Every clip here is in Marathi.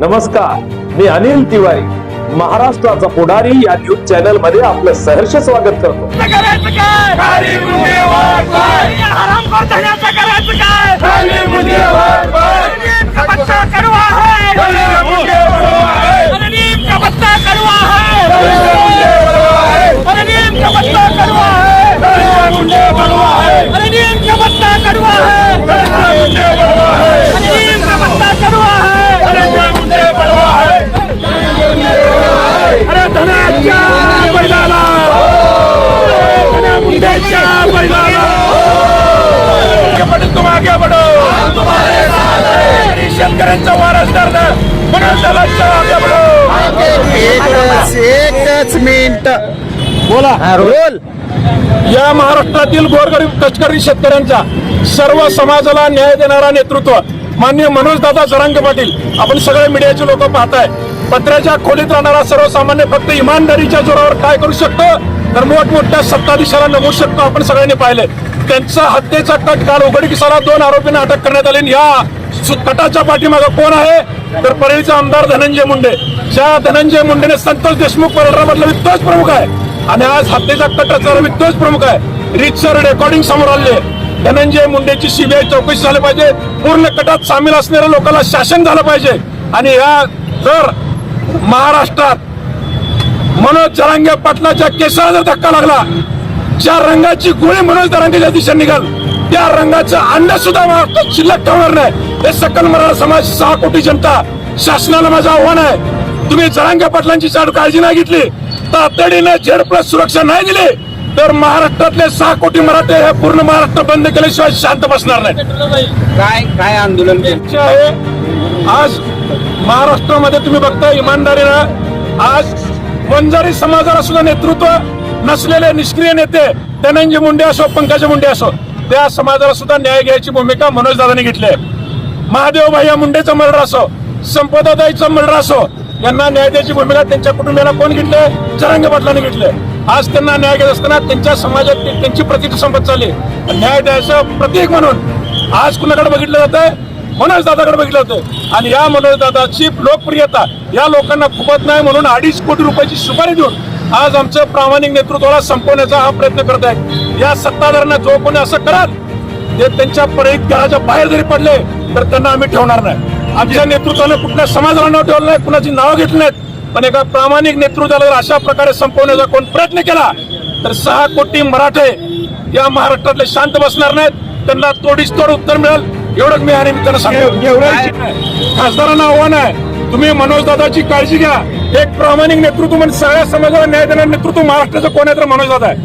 नमस्कार मी अनिल तिवारी. महाराष्ट्राचा पुढारी या न्यूज चॅनलमध्ये आपलं सहर्ष स्वागत करतो. हराम आगे बढ़ो. आणि शेतकऱ्यांचा वारसदार ना म्हणून त्याला आगे बढ़ो. एकच एकच मिनिट. बोला. रोल. या महाराष्ट्रातील गोरगरीब कष्टकरी शेतकऱ्यांचा सर्व समाजाला न्याय देणारा नेतृत्व मान्य मनोजदादा जरांग जरांगे पाटील आपण सगळे मीडियाचे लोक पाहताय. पत्र्याच्या खोलीत राहणारा सर्वसामान्य फक्त इमानदारीच्या जोरावर काय करू शकतो? तर मोठमोठ्या सत्ताधीशाला नमवू शकतो आपण सगळ्यांनी पाहिले त्यांचा हत्येचा कट काल उघडकीस आला दोन आरोपींना अटक करण्यात आली या सु- कटाच्या पाठीमागं कोण आहे? तर परळीचा आमदार धनंजय मुंडे. ज्या धनंजय मुंडेने संतोष देशमुख परळरामधला तोच प्रमुख आहे. आणि आज हत्येचा कट रचणारा तोच प्रमुख आहे. रीतसर रेकॉर्डिंग समोर आले धनंजय मुंडेची सीबीआय चौकशी झाली पाहिजे. पूर्ण कटात सामील असणाऱ्या लोकांना शासन झालं पाहिजे. आणि या जर महाराष्ट्रात मनोज जरांगे पाटलाच्या केसाला जर धक्का लागला ज्या रंगाची गोळी मनोज जरांगेच्या दिशेने निघाल त्या रंगाचं अंड सुद्धा महाराष्ट्रात शिल्लक ठेवणार नाही. हे सकल मराठा समाज सहा कोटी जनता शासनाला माझं आव्हान आहे. तुम्ही जरांगे पाटलांची चाड काळजी नाही घेतली. तातडीने झेड प्लस सुरक्षा नाही दिली. तर महाराष्ट्रातले सहा कोटी मराठे हे पूर्ण महाराष्ट्र बंद केल्याशिवाय शांत बसणार नाही काय काय आंदोलन इच्छा आहे आज महाराष्ट्रामध्ये तुम्ही बघता इमानदारीनं आज वंजारी समाजाला सुद्धा नेतृत्व नसलेले निष्क्रिय नेते धनंजय मुंडे असो पंकजा मुंडे असो त्या समाजाला सुद्धा न्याय घ्यायची भूमिका मनोज दादांनी घेतली आहे. महादेव भैया मुंडेचा मर्डर असो संपदाताईचा मर्डर असो यांना न्याय द्यायची भूमिका त्यांच्या कुटुंबियाला कोण घेतलंय? जरांगे पाटलांनी घेतलंय. आज त्यांना न्याय घेत असताना त्यांच्या समाजात ते- त्यांची प्रतीक संपत चालली. न्याय द्यायचं प्रतीक म्हणून आज कुणाकडे बघितलं जातंय? मनोज दादाकडे बघितलं होतं आणि या मनोज दादाची लोकप्रियता या लोकांना खुपत नाही म्हणून अडीच कोटी रुपयाची सुपारी देऊन आज आमचं प्रामाणिक नेतृत्वाला संपवण्याचा हा प्रयत्न करत आहे या सत्ताधाऱ्यांना जो कोणी असं कराल ते त्यांच्या परित घराच्या बाहेर जरी पडले तर त्यांना आम्ही ठेवणार नाही. आमच्या नेतृत्वाने कुठल्या समाजाला नाव ठेवलं नाही कुणाची नावं घेतली नाहीत. पण एका प्रामाणिक नेतृत्वाला जर अशा प्रकारे संपवण्याचा कोण प्रयत्न केला तर सहा कोटी मराठे या महाराष्ट्रातले शांत बसणार नाहीत. त्यांना तोडीस तोड उत्तर मिळेल. एवढंच मी या निमित्तानं सांगतो. खासदारांना आव्हान आहे. तुम्ही मनोज दादाची काळजी घ्या. एक प्रामाणिक नेतृत्व म्हणजे सगळ्या समाजाला न्याय देणारं नेतृत्व महाराष्ट्राचं कोण आहे तर मनोज दादा आहे.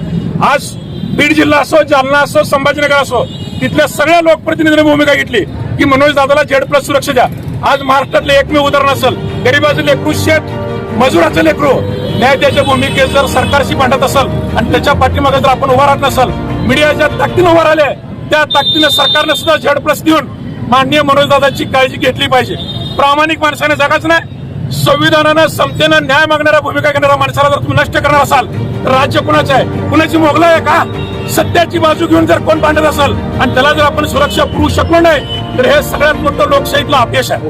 आज बीड जिल्हा असो जालना असो संभाजीनगर असो तिथल्या सगळ्या लोकप्रतिनिधींनी भूमिका घेतली की मनोज दादाला झेड प्लस सुरक्षा द्या. आज महाराष्ट्रातले एकमेव उदाहरण असेल. गरीबाचं लेकरू शेत मजुराचं लेकरू न्याय त्याच्या भूमिकेत जर सरकारशी मांडत असेल आणि त्याच्या पाठीमागे जर आपण उभा राहत नसेल मीडियाच्या ताकदीनं उभा राहिले त्या ताकदीनं सरकारने सुद्धा झेड प्लस देऊन माननीय मनोजदादाची काळजी घेतली पाहिजे. प्रामाणिक माणसाने जगाच नाही. संविधानानं समतेनं न्याय मागणाऱ्या भूमिका घेणाऱ्या माणसाला जर तुम्ही नष्ट करणार असाल तर राज्य कुणाचं आहे? कुणाची मोगला आहे का? सत्याची बाजू घेऊन जर कोण भांडत असेल आणि त्याला जर आपण सुरक्षा पुरवू शकलो नाही तर हे सगळ्यात मोठं लोकशाहीतलं अपयश आहे.